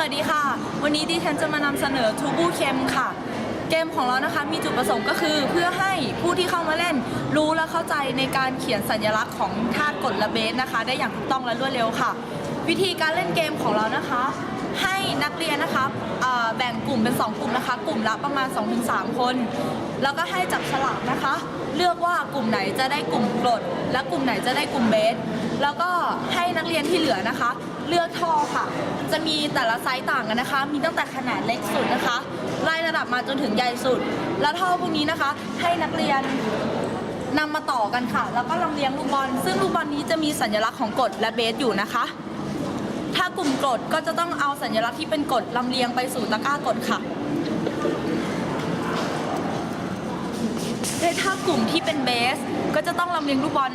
วัสดีค่ะ วันนี้ดิฉันจะมานำเสนอทูบูเคมค่ะ เกมของเรานะคะมีจุดประสงค์ก็คือ เพื่อให้ผู้ที่เข้ามาเล่น รู้และเข้าใจในการเขียนสัญลักษณ์ของท่ากดและเบสนะคะ ได้อย่างถูกต้องและรวดเร็วค่ะ วิธีการเล่นเกมของเรานะคะ นักเรียนนะคะแบ่งกลุ่มเป็น 2 กลุ่มนะคะ กลุ่มละประมาณ 2-3 คน แล้วก็ให้จับฉลากนะคะ เลือกว่ากลุ่มไหนจะได้กลุ่มกรด และกลุ่มไหนจะได้กลุ่มเบส แล้วก็ให้นักเรียนที่เหลือนะคะ เลือกท่อค่ะ จะมีแต่ละไซส์ต่างกันนะคะ มีตั้งแต่ขนาดเล็กสุดนะคะไล่ระดับมาจนถึงใหญ่สุด แล้วท่อพวกนี้นะคะ ให้นักเรียนนำมาต่อกันค่ะ แล้วก็ลำเลียงลูกบอล ซึ่งลูกบอลนี้จะมีสัญลักษณ์ของกรดและเบสอยู่นะคะ ถ้ากลุ่มกรดก็จะต้องเอาสัญลักษณ์ที่เป็นกรดลำเลียงไปสู่ตะกร้ากรดค่ะและถ้ากลุ่มที่เป็นเบส ก็จะต้องลำเลียงลูกบอล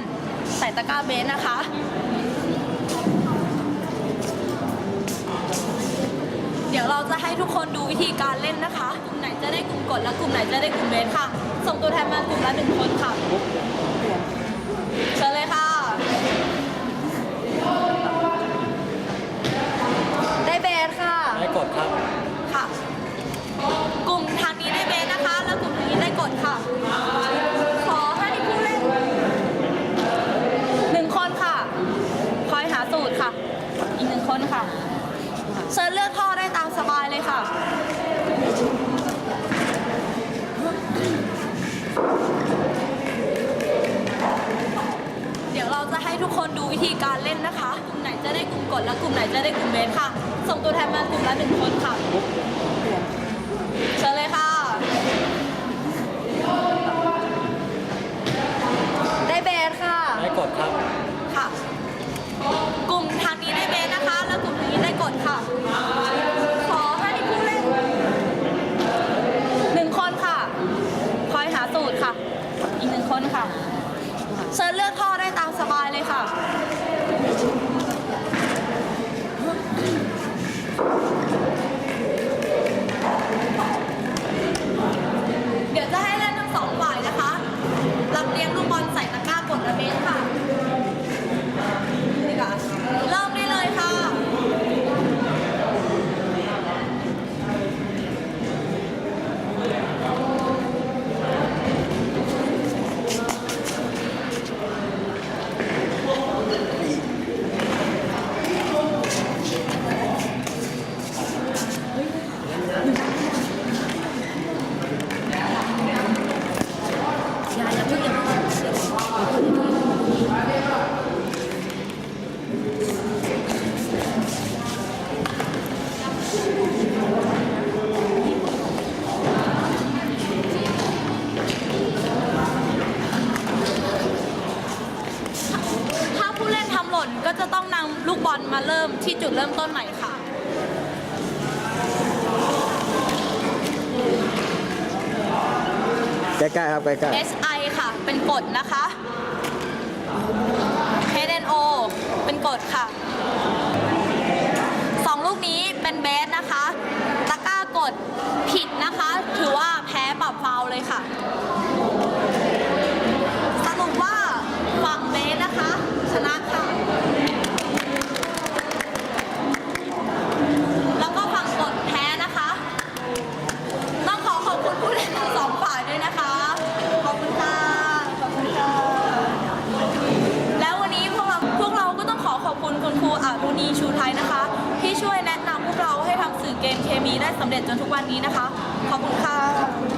ใส่ตะกร้าเบสนะคะ เดี๋ยวเราจะให้ทุกคนดูวิธีการเล่นนะคะ กลุ่มไหนจะได้กลุ่มกดและกลุ่มไหนจะได้กลุ่มเบสค่ะ ส่งตัวแทนมากลุ่มละหนึ่งคนค่ะเชิญเลยค่ะ ได้เบสค่ะ ไดครับ ค่ะ กลุ่มทางนี้ได้เบสนะคะ แล้วกลุ่มนี้ได้กดค่ะ ขอให้ผู้เล่นหนึ่งคนค่ะ คอยหาสูตรค่ะ อีกหนึ่งคนค่ะ เชิญเลือกท่อได้ตามสบายเลยค่ะ เดี๋ยวเราจะให้ทุกคนดูวิธีการเล่นนะคะ จะได้กลุ่มกดและกลุ่มไหนจะได้กลุ่มเบสค่ะ ส่งตัวแทนมากลุ่มละหนึ่งคนค่ะเชิญเลยค่ะ ได้เบสค่ะ ได้กดครับ ค่ะ กลุ่มทางนี้ได้เบสนะคะ แล้วกลุ่มนี้ได้กดค่ะ ขอให้ผู้เล่นหนึ่งคนค่ะ คอยหาสูตรค่ะ อีกหนึ่งคนค่ะ เชิญเลือกท่อได้ตามสบายเลยค่ะ ริ่มที่จุดเริ่มต้นใหม่ค่ะ ใกล้ๆครับใกล้ SI ค่ะ เป็นกฎนะคะ HNO เป็นกฎค่ะสองลูกนี้เป็นเบสนะคะ ตะกร้ากดผิดนะคะ ถือว่าแพ้ปรับฟาวล์เลยค่ะ ได้สำเร็จจนทุกวันนี้นะคะ ขอบคุณค่ะ